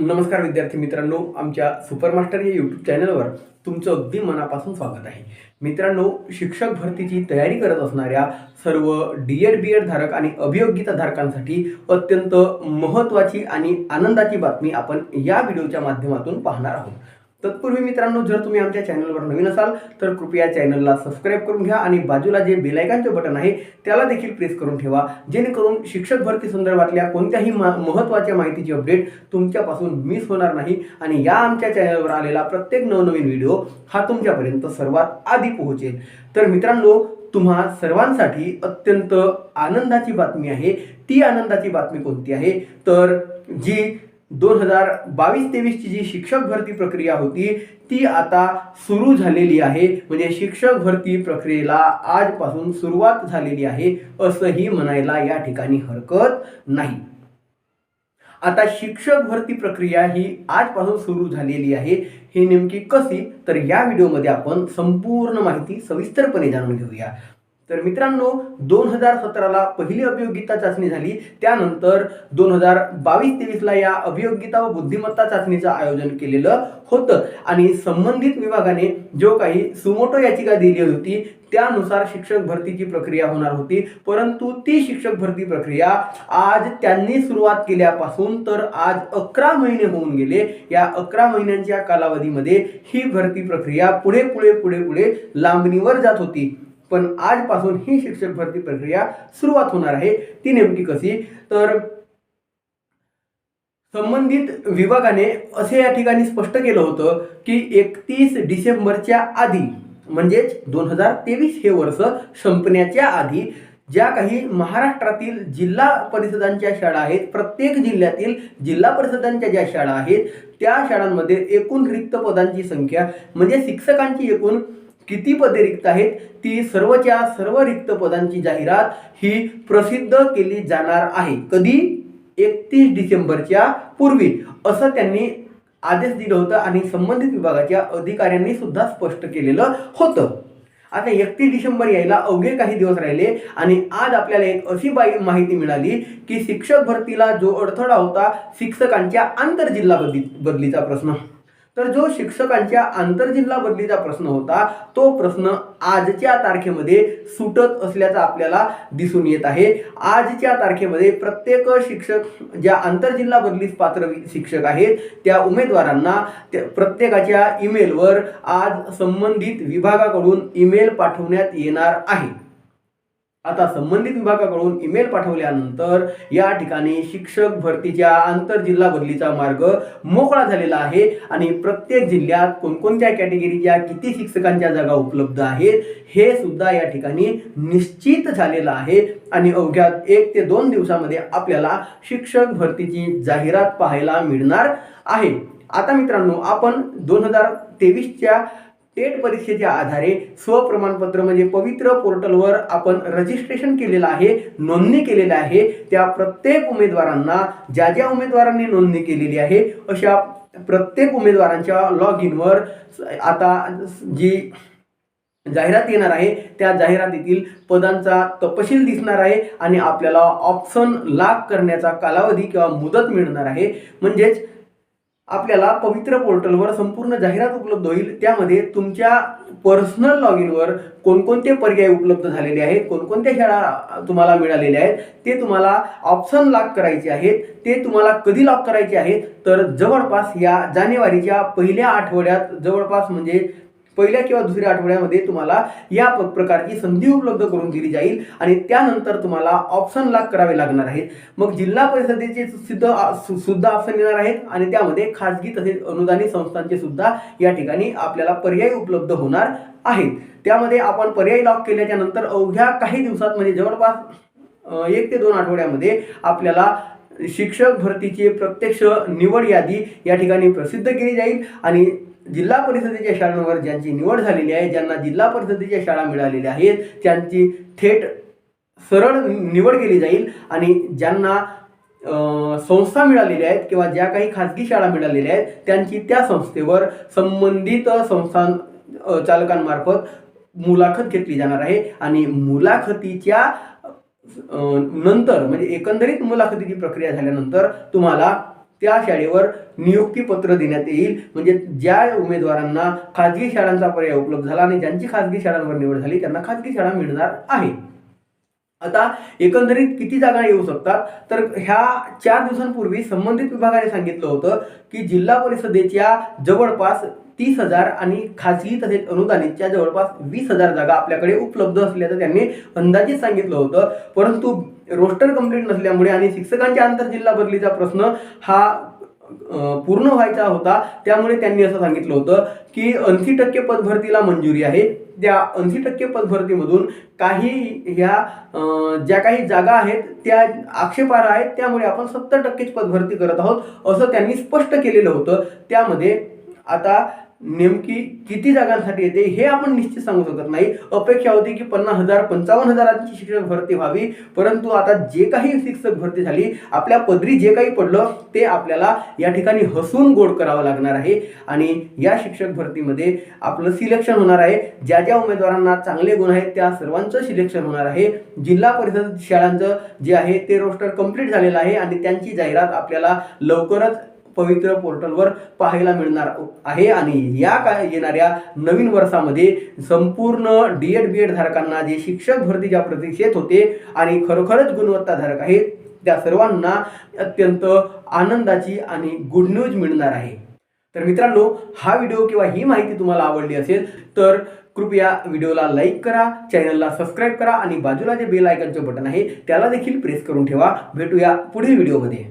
नमस्कार विद्यार्थी मित्रांनो आमच्या सुपरमास्टर या यूट्यूब चॅनलवर तुमचं अगदी मनापासून स्वागत आहे. मित्रांनो शिक्षक भरतीची तयारी करत असणाऱ्या सर्व डी एड बी एड धारक आणि अभियोग्यता धारकांसाठी अत्यंत महत्त्वाची आणि आनंदाची बातमी आपण या व्हिडिओच्या माध्यमातून पाहणार आहोत. तत्पूर्वी मित्रांनो जर तुम्ही आमच्या चॅनलवर नवीन असाल तर कृपया चॅनलला सबस्क्राईब करून घ्या आणि बाजूला जे बेलायकांचे बटन आहे त्याला देखील प्रेस करून ठेवा. जेणेकरून शिक्षक भरती संदर्भातल्या कोणत्याही मा महत्त्वाच्या माहितीची अपडेट तुमच्यापासून मिस होणार नाही. आणि या आमच्या चॅनलवर आलेला प्रत्येक नवनवीन व्हिडिओ हा तुमच्यापर्यंत सर्वात आधी पोहोचेल. तर मित्रांनो तुम्हा सर्वांसाठी अत्यंत आनंदाची बातमी आहे. ती आनंदाची बातमी कोणती आहे? तर जी दोन हजार बावीस तेवीसची जी शिक्षक भरती प्रक्रिया होती ती आता सुरू झालेली आहे. म्हणजे शिक्षक भरती प्रक्रियेला आजपासून सुरुवात झालेली आहे असंही म्हणायला या ठिकाणी हरकत नाही. आता शिक्षक भरती प्रक्रिया ही आजपासून सुरू झालेली आहे. ही नेमकी कशी? तर या व्हिडिओमध्ये आपण संपूर्ण माहिती सविस्तरपणे जाणून घेऊया. तर मित्रांनो दोन हजार सतराला पहिली अभियोगिता चाचणी झाली. त्यानंतर दोन हजार बावीस तेवीसला या अभियोगिता व बुद्धिमत्ता चाचणीचं आयोजन केलेलं होतं. आणि संबंधित विभागाने जो काही सुमोटो याचिका दिली होती त्यानुसार शिक्षक भरतीची प्रक्रिया होणार होती. परंतु ती शिक्षक भरती प्रक्रिया आज त्यांनी सुरुवात केल्यापासून तर आज अकरा महिने होऊन गेले. या अकरा महिन्यांच्या कालावधीमध्ये ही भरती प्रक्रिया पुढे पुढे पुढे पुढे लांबणीवर जात होती. पण आजपासून ही शिक्षक भरती प्रक्रिया सुरुवात होणार आहे. ती नेमकी कशी? तर संबंधित विभागाने असे या ठिकाणी स्पष्ट केलं होतं की एकतीस डिसेंबरच्या आधी म्हणजेच दोन हजार तेवीस हे वर्ष संपण्याच्या आधी ज्या काही महाराष्ट्रातील जिल्हा परिषदांच्या शाळा आहेत प्रत्येक जिल्ह्यातील जिल्हा परिषदांच्या ज्या शाळा आहेत त्या शाळांमध्ये एकूण रिक्त पदांची संख्या म्हणजे शिक्षकांची एकूण किती पदे रिक्त आहेत ती सर्वच्या सर्व रिक्त पदांची जाहिरात ही प्रसिद्ध केली जाणार आहे. कधी? एकतीस डिसेंबरच्या पूर्वी. असं त्यांनी आदेश दिलं होतं आणि संबंधित विभागाच्या अधिकाऱ्यांनी सुद्धा स्पष्ट केलेलं होतं. आता एकतीस डिसेंबर यायला अवघे काही दिवस राहिले आणि आज आपल्याला एक अशी बाई माहिती मिळाली की शिक्षक भरतीला जो अडथळा होता शिक्षकांच्या आंतरजिल्हा बदली बदलीचा प्रश्न. तर जो शिक्षकांच्या आंतरजिल्हा बदलीचा प्रश्न होता तो प्रश्न आजच्या तारखेमध्ये सुटत असल्याचा आपल्याला दिसून येत आहे. आजच्या तारखेमध्ये प्रत्येक शिक्षक ज्या आंतरजिल्हा बदलीस पात्र वि- शिक्षक आहेत त्या उमेदवारांना त्या प्रत्येकाच्या ईमेलवर आज संबंधित विभागाकडून ईमेल पाठवण्यात येणार आहे. आता संबंधित विभागाकडून ईमेल पाठवल्यानंतर या ठिकाणी शिक्षक भरतीच्या आंतरजिल्हा बदलीचा मार्ग मोकळा झालेला आहे आणि प्रत्येक जिल्ह्यात कोणकोणत्या कॅटेगरीच्या किती शिक्षकांच्या जागा उपलब्ध आहेत हे सुद्धा या ठिकाणी निश्चित झालेलं आहे. आणि अवघ्या एक ते दोन दिवसामध्ये आपल्याला शिक्षक भरतीची जाहिरात पाहायला मिळणार आहे. आता मित्रांनो आपण दोन हजार तेवीसच्या टेट परीक्षेच्या आधारे स्वप्रमाणपत्र म्हणजे पवित्र पोर्टलवर आपण रजिस्ट्रेशन केलेलं आहे नोंदणी केलेली आहे. त्या प्रत्येक उमेदवारांना ज्या ज्या उमेदवारांनी नोंदणी केलेली आहे अशा प्रत्येक उमेदवारांच्या लॉग इनवर आता जी जाहिरात येणार आहे त्या जाहिरातीतील पदांचा तपशील दिसणार आहे आणि आपल्याला ऑप्शन लाभ करण्याचा कालावधी किंवा मुदत मिळणार आहे. म्हणजेच आपल्याला पवित्र पोर्टलवर संपूर्ण जाहिरात उपलब्ध होईल. त्यामध्ये तुमच्या पर्सनल लॉग इनवर कोणकोणते पर्याय उपलब्ध झालेले आहेत कोणकोणत्या शाळा तुम्हाला मिळालेल्या आहेत ते तुम्हाला ऑप्शन लॉक करायचे आहेत ते तुम्हाला कधी लॉक करायचे आहेत तर जवळपास या जानेवारीच्या पहिल्या आठवड्यात जवळपास म्हणजे पहिल्या किंवा दुसऱ्या आठवड्यामध्ये तुम्हाला या प- प्रकारची संधी उपलब्ध करून दिली जाईल आणि त्यानंतर तुम्हाला ऑप्शन लॉक करावे लागणार आहेत. मग जिल्हा परिषदेचे सुद्धा सुद्धा ऑप्शन येणार आहेत आणि त्यामध्ये खाजगी तसेच अनुदानित संस्थांचे सुद्धा या ठिकाणी आपल्याला पर्याय उपलब्ध होणार आहेत. त्यामध्ये आपण पर्याय लॉक केल्याच्यानंतर अवघ्या काही दिवसात म्हणजे जवळपास एक ते दोन आठवड्यामध्ये आपल्याला शिक्षक भरतीची प्रत्यक्ष निवड यादी या ठिकाणी प्रसिद्ध केली जाईल आणि जिल्हा परिषदेच्या शाळांवर ज्यांची निवड झालेली आहे ज्यांना जिल्हा परिषदेच्या शाळा मिळालेल्या आहेत त्यांची थेट सरळ निवड केली जाईल आणि ज्यांना संस्था मिळालेल्या आहेत किंवा ज्या काही खाजगी शाळा मिळालेल्या आहेत त्यांची त्या संस्थेवर संबंधित संस्था चालकांमार्फत मुलाखत घेतली जाणार आहे आणि मुलाखतीच्या नंतर म्हणजे एकंदरीत मुलाखतीची प्रक्रिया झाल्यानंतर तुम्हाला त्या शाळेवर नियुक्तीपत्र देण्यात येईल. म्हणजे ज्या उमेदवारांना खाजगी शाळांचा पर्याय उपलब्ध झाला आणि ज्यांची खाजगी शाळांवर निवड झाली त्यांना खाजगी शाळा मिळणार आहे. आता एकंदरीत किती जागा येऊ शकतात? तर ह्या चार दिवसांपूर्वी संबंधित विभागाने सांगितलं होतं की जिल्हा परिषदेच्या जवळपास तीस हजार आणि खाजगी तसेच अनुदानितच्या जवळपास वीस हजार जागा आपल्याकडे उपलब्ध असल्याचं त्यांनी अंदाजित सांगितलं होतं. परंतु रोस्टर कंप्लीट नसल्यामुळे आणि शिक्षकांच्या आंतरजिल्हा बदलीचा प्रश्न हा पूर्ण व्हायचा होता. त्यामुळे त्यांनी असं सांगितलं होतं की ऐंशी टक्के पदभरतीला मंजुरी आहे. त्या ऐंशी टक्के पदभरतीमधून काही ह्या ज्या काही जागा आहेत त्या आक्षेपार्ह आहेत. त्यामुळे आपण सत्तर टक्केच पदभरती करत आहोत असं त्यांनी स्पष्ट केलेलं होतं. त्यामध्ये आता नेमकी किती जागांसाठी येते हे आपण निश्चित सांगू शकत नाही. अपेक्षा होती की पन्नास हजार पंचावन्न हजारांची शिक्षक भरती व्हावी. परंतु आता जे काही शिक्षक भरती झाली आपल्या पदरी जे काही पडलं ते आपल्याला या ठिकाणी हसून गोड करावं लागणार आहे. आणि या शिक्षक भरतीमध्ये आपलं सिलेक्शन होणार आहे. ज्या ज्या उमेदवारांना चांगले गुण आहेत त्या सर्वांचं सिलेक्शन होणार आहे. जिल्हा परिषद शाळांचं जे आहे ते रोस्टर कंप्लीट झालेलं आहे. आणि त्यांची जाहिरात आपल्याला लवकरच पवित्र पोर्टलवर पाहायला मिळणार आहे. आणि या काय येणाऱ्या नवीन वर्षामध्ये संपूर्ण डी एड बी एड धारकांना जे शिक्षक भरतीच्या प्रतीक्षेत होते आणि खरोखरच गुणवत्ताधारक आहेत त्या सर्वांना अत्यंत आनंदाची आणि गुड न्यूज मिळणार आहे. तर मित्रांनो हा व्हिडिओ किंवा ही माहिती तुम्हाला आवडली असेल तर कृपया व्हिडिओला लाईक करा चॅनलला सबस्क्राईब करा आणि बाजूला जे बेल आयकनचे बटन आहे त्याला देखील प्रेस करून ठेवा. भेटूया पुढील व्हिडिओमध्ये